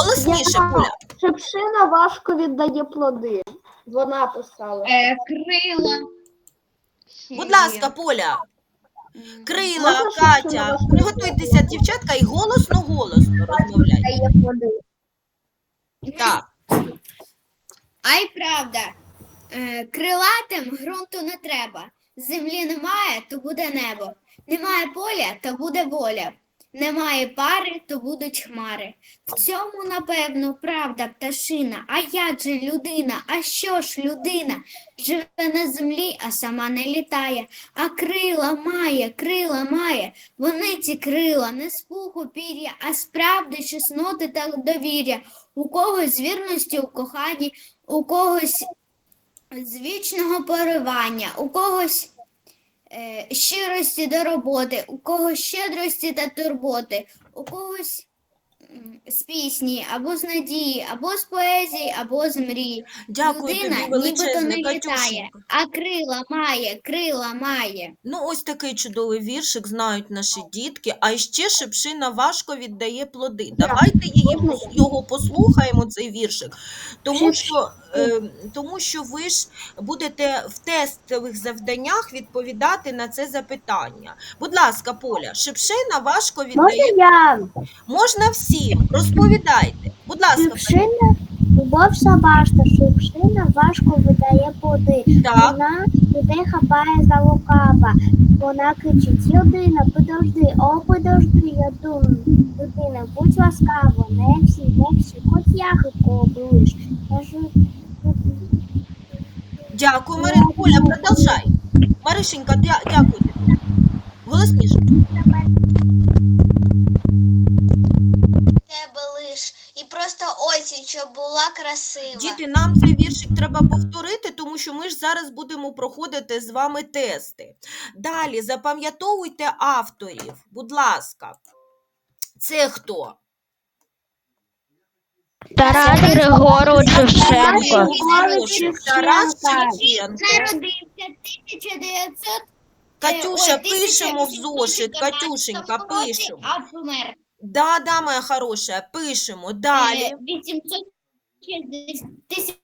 Голосніше, Я- Поля. Шипшина важко віддає плоди. Вона писала. Е, крила. Будь ласка, Поля. Крила, Можна, щоб Катя, важко приготуйтеся, дівчатка, і голосно-голосно розмовляйте. Дає плоди. Так. А й правда. Е, крилатим ґрунту не треба. Землі немає, то буде небо. Немає поля, то буде воля. Немає пари, то будуть хмари. В цьому, напевно, правда пташина. А як же людина? А що ж людина? Живе на землі, а сама не літає. А крила має, крила має. Вони ці крила не з пуху пір'я, а з правди, чесноти та довір'я. У когось з вірності у коханні, у когось з вічного поривання, у когось щирості до роботи, у когось щедрості та турботи, у когось з пісні, або з надії, або з поезії, або з мрії. Дякую Людина тобі нібито не літає, а крила має, крила має. Ну, ось такий чудовий віршик знають наші дітки. А ще шипшина важко віддає плоди. Давайте її, пос- його послухаємо, цей віршик. Тому що, е, тому що ви ж будете в тестових завданнях відповідати на це запитання. Будь ласка, Поля, шипшина важко Можна я? Можна всім. Розповідайте. Будь ласка, Шипшина, любов собашта, шипшина важко видає плоди. так. Вона людей хапає за рукава. Вона кричить, людина, подожди, о, подожди, я думаю, людина, будь ласкава, не всі, не всі, хоч ягодку облиш. Дякую, Марин. Поля, продовжай. Маришенька, дя- дякую. Голосніше. Була красива. Діти, нам цей віршик треба повторити, тому що ми ж зараз будемо проходити з вами тести. Далі запам'ятовуйте авторів, будь ласка. Це хто? Тарас Григорович Шевченко. Тарас Шевченко. Це 1900 Катюша, пишемо в зошит. Катюшенька, пишемо. А помер. Да, да, моя хороша, пишемо. Е, Далі. 860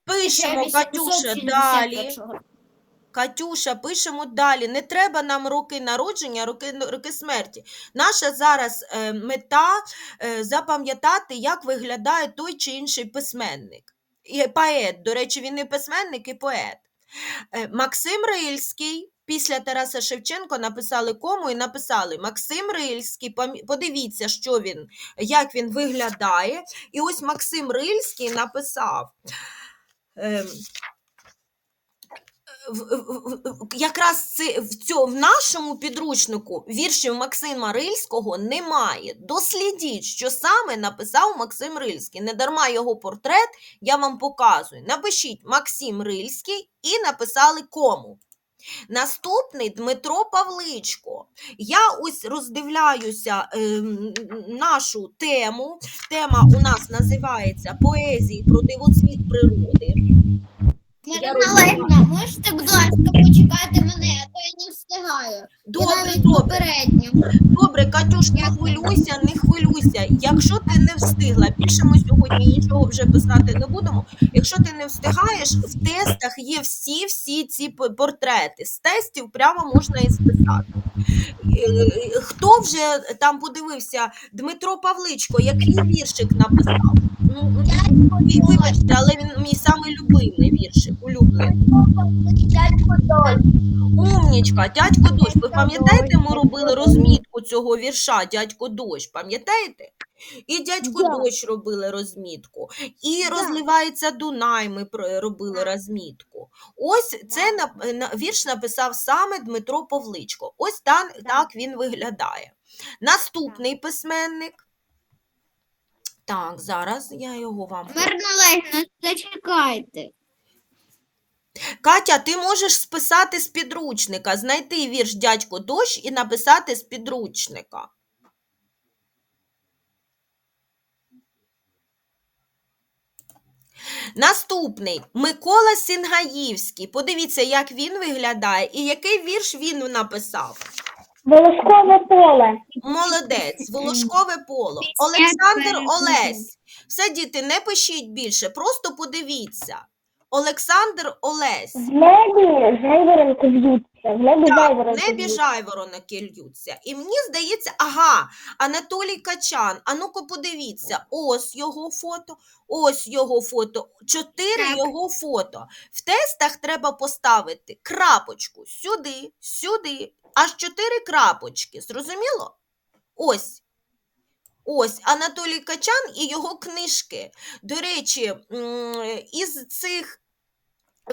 Пишемо, Катюша, далі. Катюша, пишемо далі. Не треба нам роки народження, роки, роки смерті. Наша зараз е, мета е, запам'ятати, як виглядає той чи інший письменник. І поет, до речі, він і письменник, і поет. Е, Максим Рильський. Після Тараса Шевченко написали кому і написали Максим Рильський. Подивіться, що він, як він виглядає. І ось Максим Рильський написав. ем, якраз це, в, цьо, в нашому підручнику віршів Максима Рильського немає. Дослідіть, що саме написав Максим Рильський. Не дарма його портрет я вам показую. Напишіть Максим Рильський і написали кому. Наступний Дмитро Павличко. Я ось роздивляюся е, нашу тему. Тема у нас називається Поезії про дивоцвіт природи. Я Марина можете, будь ласка, почекати мене, а то я не встигаю. Я Добре, навіть добре. попередньо. Добре, Катюш, не хвилюйся, не хвилюйся. Якщо ти не встигла, більше ми сьогодні нічого вже писати не будемо. Якщо ти не встигаєш, в тестах є всі всі ці портрети. З тестів прямо можна і списати. Е, Хто вже там подивився? Дмитро Павличко, який віршик написав? Ну, ви- вибачте, але він мій самий любимий віршик, улюблений. дядько Доль. Умнічка, дядько дощ. Ви пам'ятаєте, ми робили розмітку цього вірша, дядько дощ, пам'ятаєте? І дядько Да. дощ робили розмітку, і розливається Дунай. Ми робили розмітку. Ось це на, на, вірш написав саме Дмитро Павличко. Ось так, так він виглядає. Наступний письменник. Так, зараз я його вам. Олегівна, зачекайте. Катя, ти можеш списати з підручника, знайти вірш дядько дощ і написати з підручника. Наступний Микола Сінгаївський. Подивіться, як він виглядає і який вірш він написав. Волоскове поле. Молодець, волошкове поло. Олександр Олесь. Все, діти, не пишіть більше, просто подивіться. Олександр Олесь. В небі жайворонки в'ються. В небі Так, жайворонки небі в'ються. жайвороноки льються. І мені здається, ага, Анатолій Качан. А ну-ка подивіться, ось його фото, ось його фото, чотири Так. його фото. В тестах треба поставити крапочку сюди, сюди, аж чотири крапочки. Зрозуміло? Ось. Ось Анатолій Качан і його книжки. До речі, із цих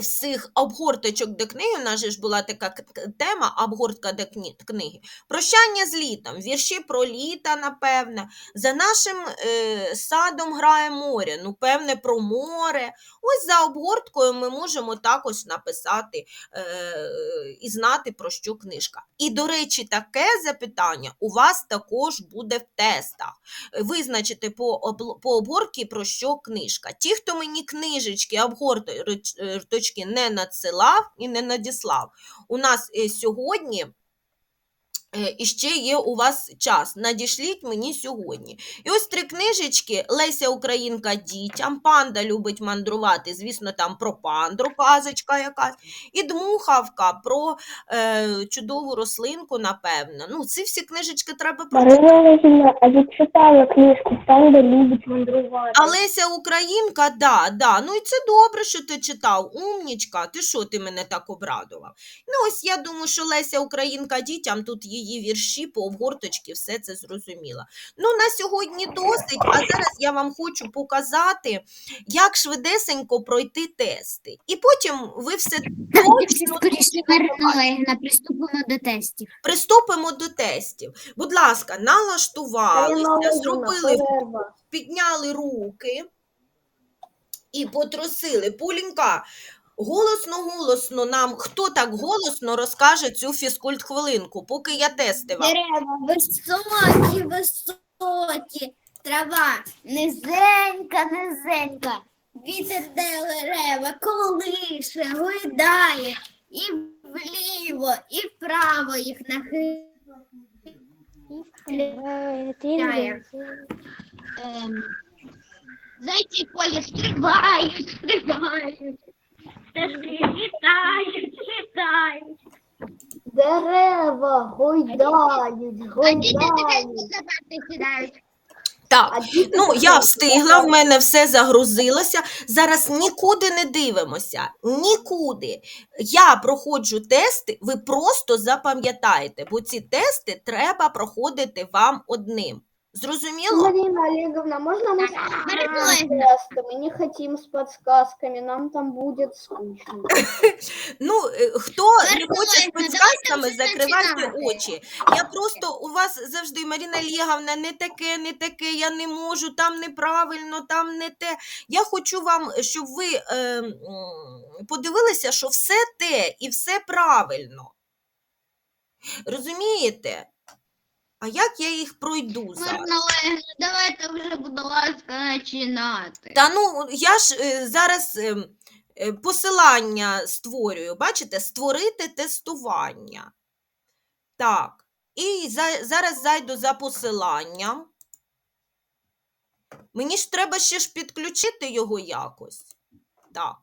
всіх обгорточок до книги, у нас же ж була така тема обгортка до книги. Прощання з літом, вірші про літа, напевне. За нашим е, садом грає море, ну, певне, про море. Ось за обгорткою ми можемо також написати е, і знати, про що книжка. І, до речі, таке запитання у вас також буде в тестах. Визначити по, по обгортці, про що книжка. Ті, хто мені книжечки, обгорточки не надсилав і не надіслав, у нас е, сьогодні е, іще є у вас час. Надішліть мені сьогодні. І ось три книжечки: Леся Українка дітям, панда любить мандрувати. Звісно, там про пандру казочка якась, і дмухавка про е, чудову рослинку, напевно. Ну, ці всі книжечки треба. Марина а я читала книжку «Там, де любить мандрувати». А Леся Українка, да, да. Ну і це добре, що ти читав. Умнічка, ти що ти мене так обрадував? Ну, ось я думаю, що Леся Українка дітям, тут її вірші по обгорточці, все це зрозуміла. Ну, на сьогодні досить, а зараз я вам хочу показати, як швидесенько пройти тести. І потім ви все точно Олегівна, приступимо до тестів. приступимо до тестів. Будь ласка, налаштувалися, зробили підняли руки і потрусили. Полінька, голосно-голосно нам, хто так голосно розкаже цю фізкульт-хвилинку, поки я тести вам. Дерева високі, високі, трава низенька, низенька. Вітер дерева колише, гойдає, і вліво, і вправо їх нахиляє. Ем, Зайці полі стрибають, стрибають, пташки літають, літають. Дерева гойдають, А діти забати сідають. Так, ну я встигла, в мене все загрузилося. Зараз нікуди не дивимося. Нікуди. Я проходжу тести, ви просто запам'ятаєте, бо ці тести треба проходити вам одним. Зрозуміло? Марина Олеговна, можно мы с тестом? Не хотим с подсказками, нам там будет скучно. Ну, е, хто не хоче з Олегівна, підказками, давайте вже закривайте починати. очі. Я просто у вас завжди, Маріна Олеговна, не таке, не таке, я не можу, там неправильно, там не те. Я хочу вам, щоб ви е, м, подивилися, що все те і все правильно. Розумієте? А як я їх пройду зараз? Марина давайте вже, будь ласка, починати. Та ну, я ж е, зараз ем, е, посилання створюю, бачите, створити тестування. Так, і за, зараз зайду за посиланням. Мені ж треба ще ж підключити його якось. Так.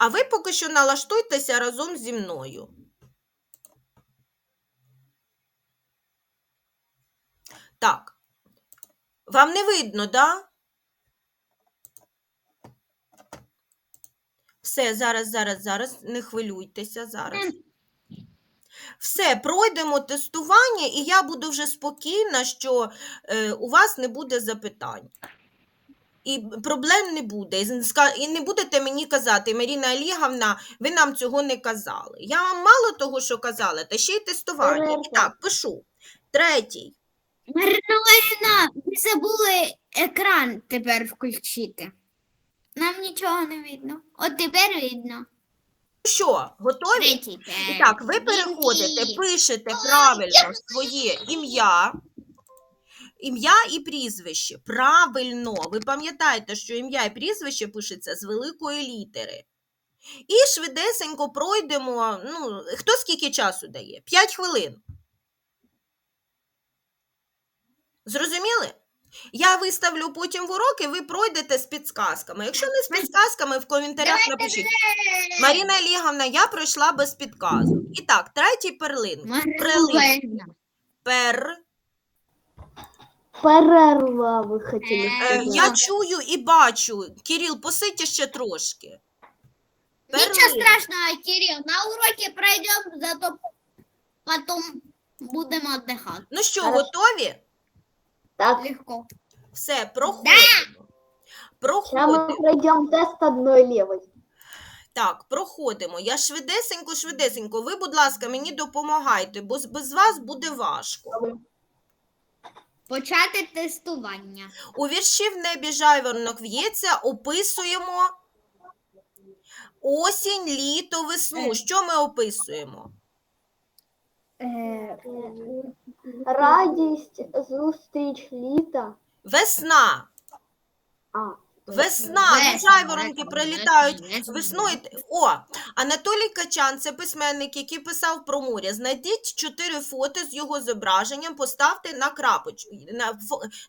А ви поки що налаштуйтеся разом зі мною. Так. Вам не видно, да? Все, зараз, зараз, зараз, не хвилюйтеся зараз. Все, пройдемо тестування, і я буду вже спокійна, що е, у вас не буде запитань. І проблем не буде. І не будете мені казати, Маріна Оліговна, ви нам цього не казали. Я вам мало того, що казала, та ще й тестування. І так, пишу. Третій. Марина ви забули екран тепер включити. Нам нічого не видно. От тепер видно. Що, готові? І так, ви переходите, пишете правильно своє ім'я, ім'я і прізвище. Правильно. Ви пам'ятаєте, що ім'я і прізвище пишеться з великої літери. І швидесенько пройдемо. Ну, хто скільки часу дає? 5 хвилин. Зрозуміли? Я виставлю потім в уроки, ви пройдете з підсказками. Якщо не з підсказками, в коментарях напишіть. Маріна Олеговна, я пройшла без підказок. І так, третій перлин. Прилип. Пер. Перерва ви хотіли Е, сказати. я чую і бачу. Кирил, посидьте ще трошки. Ничего Перлин. страшного, Кирилл, на уроке пройдем, зато потом будем отдыхать. Ну що, Хорошо. готові? Так, Легко. Все, проходимо. сейчас мы Проходимо. пройдем тест одной левой. Так, проходимо. Я швидесенько, швидесенько. Ви, будь ласка, мені допомагайте, бо з- без вас буде важко. Почати тестування. У вірші в небі жайворонок в'ється, описуємо осінь, літо, весну. Що ми описуємо? Радість, зустріч літа. Весна. А, Весна, ну, Весна, жайворонки весна, прилітають весною. О, Анатолій Качан, це письменник, який писав про море. Знайдіть чотири фото з його зображенням, поставте на крапочку. На,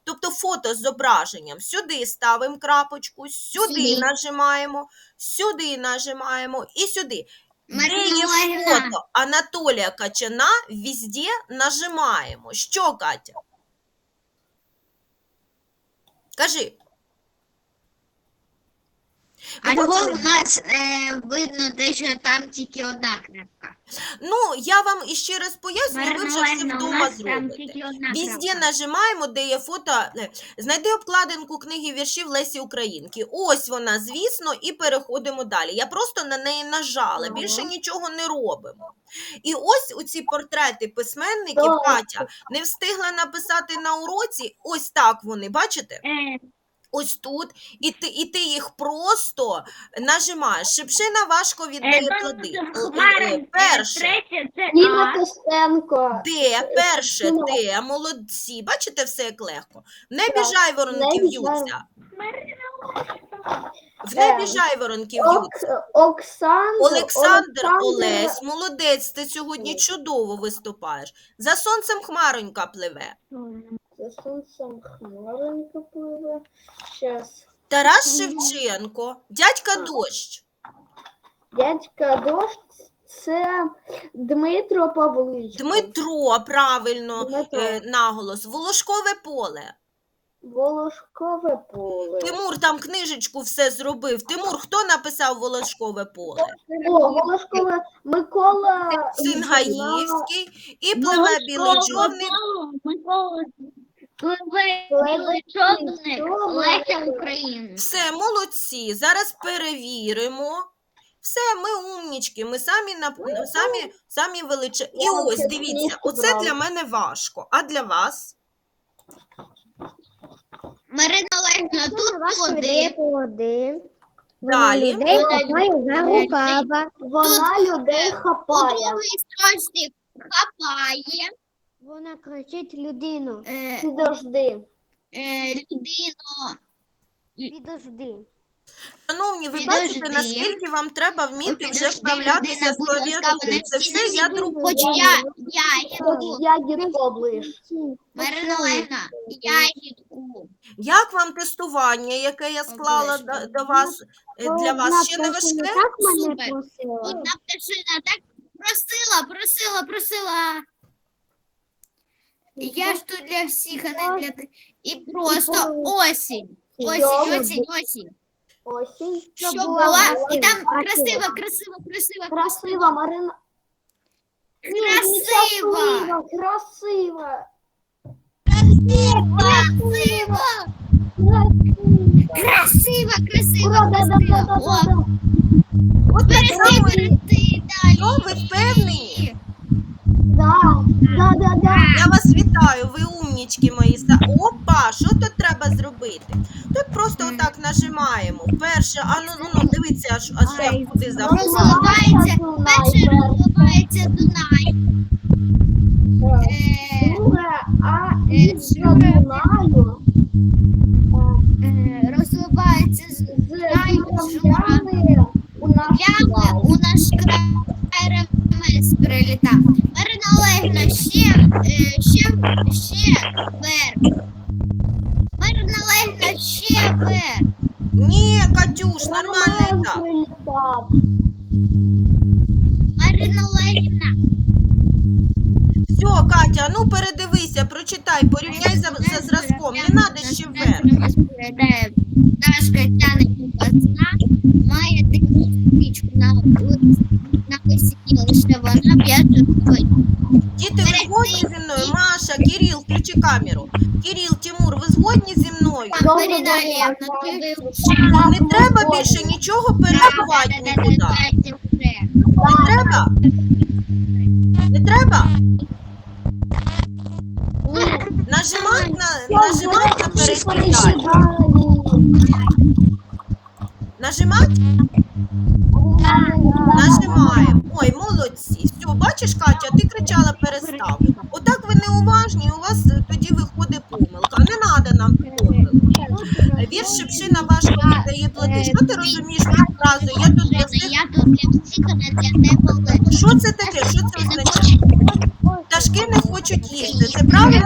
тобто фото з зображенням. Сюди ставимо крапочку, сюди нажимаємо, сюди нажимаємо і сюди. Олегівна. фото Анатолія Качана, везде нажимаємо. Що, Катя? Кажи. А Ви чого в нас е, видно те, що там тільки одна крапка? Ну, я вам іще раз поясню, ви вже все вдома зробите. тільки одна Везде нажимаємо, де є фото. е, Знайди обкладинку книги віршів Лесі Українки. Ось вона, звісно, і переходимо далі. Я просто на неї нажала, Ага. більше нічого не робимо. І ось у ці портрети письменників. Катя, не встигла написати на уроці. Ось так вони, бачите? Е, Ось тут, і ти, і ти їх просто нажимаєш. Шипшина важко віддає плоди. Е, е, Перше. Ніна Костенко. Де, перше, де, молодці. Бачите все як легко. В небі Так, жайворонки небі в'ються. В Е, небі. Олександр. Олександр Олесь, молодець, ти сьогодні чудово виступаєш. За сонцем хмаронька пливе. За сонцем хмаринка пливе. Щас. Тарас Шевченко, дядька дощ. Дядька дощ це Дмитро Павлович. Дмитро, правильно, Дмитро. е, наголос. Волошкове поле. Волошкове поле. Тимур там книжечку все зробив. Тимур, хто написав Волошкове поле? О, Волошкове Микола Син Гаївський і пливе білий човник. Білий човник, Леся Україна. Все, молодці. Зараз перевіримо. Все, ми умнічки, ми самі на самі, самі величе. І ось дивіться, оце для мене важко. А для вас? Марина Олегівна, тут води. води. Далі. за рукава. Вона людей хапає. хапає Вона кричить людину. е, Підожди. е, людину. Підожди. Шановні, ви Підожди. бачите, наскільки вам треба вміти вже Підожди, вправлятися людина, з будь ласка, Це всі все я друкую. Хоч я, я йду. я дідко ближ. Марина Олегівна, я йду. Як вам тестування, яке я склала до, до вас е, для вас ще не важке? Супер. Одна пташина так просила, просила, просила. Я ж тут для всіх, а не для тих. І просто осінь. Осінь, осінь, осінь. Осінь. Що була? І там красиво, красиво, красиво, красиво. Марина. Красиво. красиво, красиво. Красиво. Красиво, красиво, Ура, да, да, да, красиво. да, О, да, да. Перейти, так далі. Ви впевнені? Да, да, да, да. Я вас вітаю, ви умнічки мої. Опа, що тут треба зробити? Тут просто отак нажимаємо. Перше, а ну, ну, ну дивіться, аж, аж я куди забула. Розвивається, перший розвивається Дунай. Е, Друге, а Е, і за Дунаю е, розвивається з з Знаю, Дякую, у наш край РМС прилітав. Марина Олегівна, ще, е, ще, ще вверх. Марина Олегівна, ще вверх. Ні, Катюш, нормально так. Марина Олегівна. Все, Катя, ну передивися, прочитай, порівняй за, за зразком. Не надо ще вверх. Дашка тяне пацана, має такі спічку на, на висоті, лише вона п'ять свої. Діти, ви згодні зі мною? Маша, Кирил, включи камеру. Кирил, Тимур, ви згодні зі мною? Марина Олегівна, ти вивчила. Не треба більше нічого перебувати нікуди. Не треба? Не треба? Нажимать на, нажимать на переключатель. Нажимать? Нажимаємо. Ой, молодці. Все, бачиш, Катя, ти кричала перестав. Отак ви неуважні, у вас тоді виходить помилка. Не треба нам помилки. Вірш Шепшина важко віддає плоди. Що ти розумієш під фразою? Я тут для всіх. Я тут для всіх, а для тебе. Що це таке? Що це означає? Пташки не хочуть їсти. Це правильно?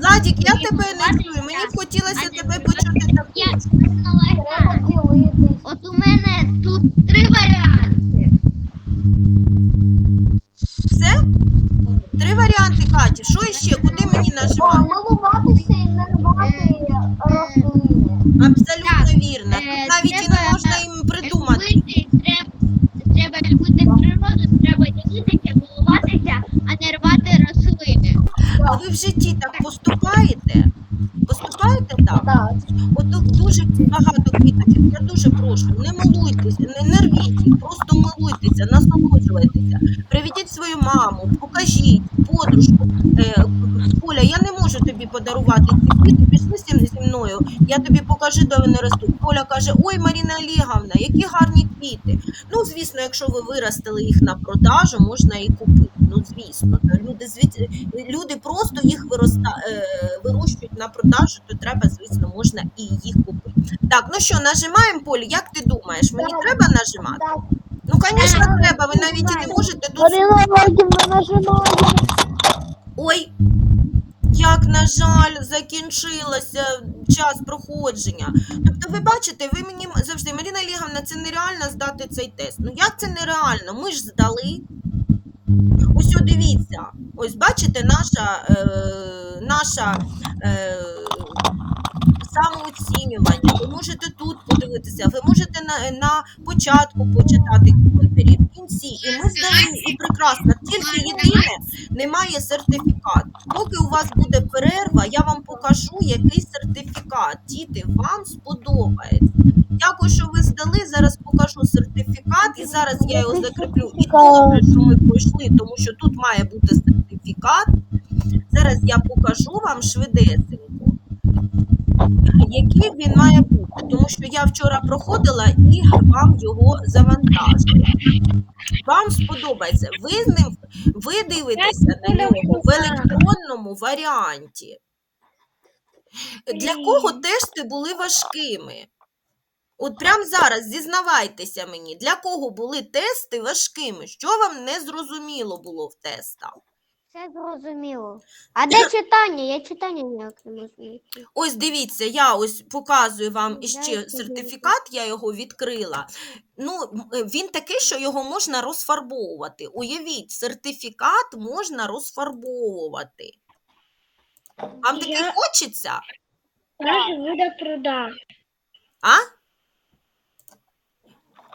Владік, я тебе не чую. Мені б хотілося тебе почути так. От у мене тут три варіанти. Все? Три варіанти, Каті. Що іще? Куди мені нажимати? Милуватися і нервати. рослини. Абсолютно вірно. Е, Тут навіть і не можна їм придумати. А ви в житті так поступаєте? Поступаєте так? Так. От дуже багато квіточок. Я дуже прошу, не милуйтеся, не, не рвіть їх, просто милуйтеся, насолоджуйтеся. Приведіть свою маму, покажіть, подружку. Е, Оля, я не можу тобі подарувати ці квіти, пішли зі зі мною, я тобі покажу, де вони ростуть. Оля каже: Ой, Маріна Олеговна, які гарні квіти. Ну, звісно, якщо ви виростили їх на продажу, можна і купити. Ну, звісно, люди звідси люди просто їх вироста, е, вирощують на продажу, то треба, звісно, можна і їх купити. Так, ну що, нажимаємо Полі, як ти думаєш, мені Так. треба нажимати? Так. Ну, звісно, треба. Ви навіть і не можете тут. Володимирівна. Ой, як на жаль, закінчилося час проходження. Тобто, ви бачите, ви мені завжди, Маріна Олеговна, це нереально здати цей тест. Ну як це нереально? Ми ж здали. Ось дивіться. Ось бачите, наша, е, наша е, самооцінювання. Ви можете тут подивитися, ви можете на, на початку почитати кінці. І ми здали і прекрасно. Тільки єдине, немає сертифікат. Поки у вас буде перерва, я вам покажу, який сертифікат. Діти, вам сподобається. Дякую, що ви здали. Зараз покажу сертифікат, і зараз я його закріплю. І добре, що ми пройшли, тому що тут має бути сертифікат. Зараз я покажу вам швидесенько, який він має бути. Тому що я вчора проходила і вам його завантажила. Вам сподобається. Ви з ним ви дивитеся на нього в електронному варіанті. Для кого тести були важкими? От прямо зараз зізнавайтеся мені, для кого були тести важкими? Що вам не зрозуміло було в тестах? Все зрозуміло. А де читання? Я читання ніяк не можу знайти. Ось дивіться, я ось показую вам іще сертифікат, я його відкрила. Ну, е, він такий, що його можна розфарбовувати. Уявіть, сертифікат можна розфарбовувати. Вам таки хочеться? Я живу до пруда. А?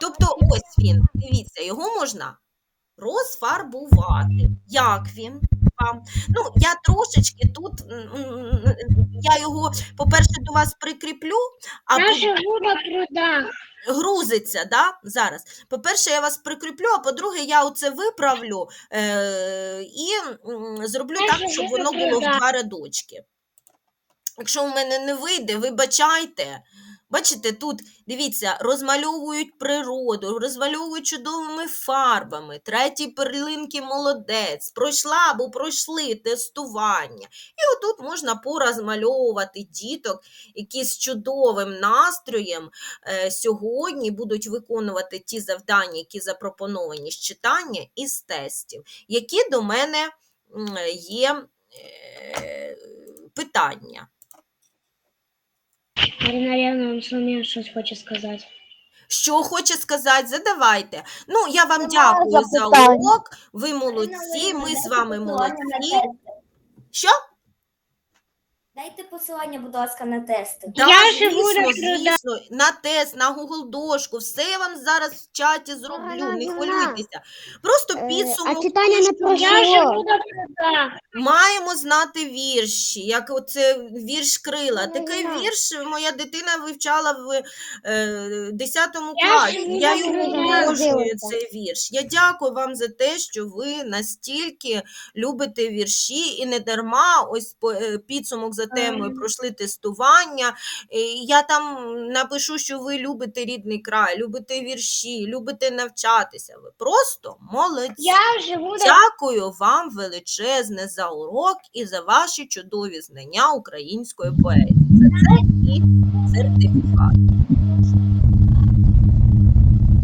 Тобто, ось він, дивіться, його можна розфарбувати. Як він вам? Ну, я трошечки тут, я його, по-перше, до вас прикріплю, а живу до пруда. грузиться, да? Зараз. По-перше, я вас прикріплю, а по-друге, я оце виправлю е- і зроблю Я так, щоб воно було в два рядочки. Якщо в мене не вийде, вибачайте, Бачите, тут дивіться, розмальовують природу, розмальовують чудовими фарбами. Третій перлинки молодець. Пройшла або пройшли тестування. І отут можна порозмальовувати діток, які з чудовим настроєм е, сьогодні будуть виконувати ті завдання, які запропоновані з читання і з тестів. Які до мене є е, питання? Марина Леоновна, Соломія щось хоче сказати. Що хоче сказати, задавайте. Ну, я вам дякую за урок. Ви молодці, ми з вами молодці. Що? Дайте посилання, будь ласка, на тести. Я живу звісно, на звісно, на тест, на Google дошку, все я вам зараз в чаті зроблю, Ага, не ага. хвилюйтеся. Просто Е, підсумок. а читання не тижня. пройшло. Маємо знати вірші, як оце вірш крила. Такий вірш моя дитина вивчала в е, 10 класі. живу Я на його Крила. обожнюю, цей вірш. Я дякую вам за те, що ви настільки любите вірші і не дарма ось по- е, підсумок за темою пройшли тестування. Я там напишу, що ви любите рідний край, любите вірші, любите навчатися. Ви просто молодці. Я живу Дякую вам величезне за урок і за ваші чудові знання української поезії. За це і сертифікат.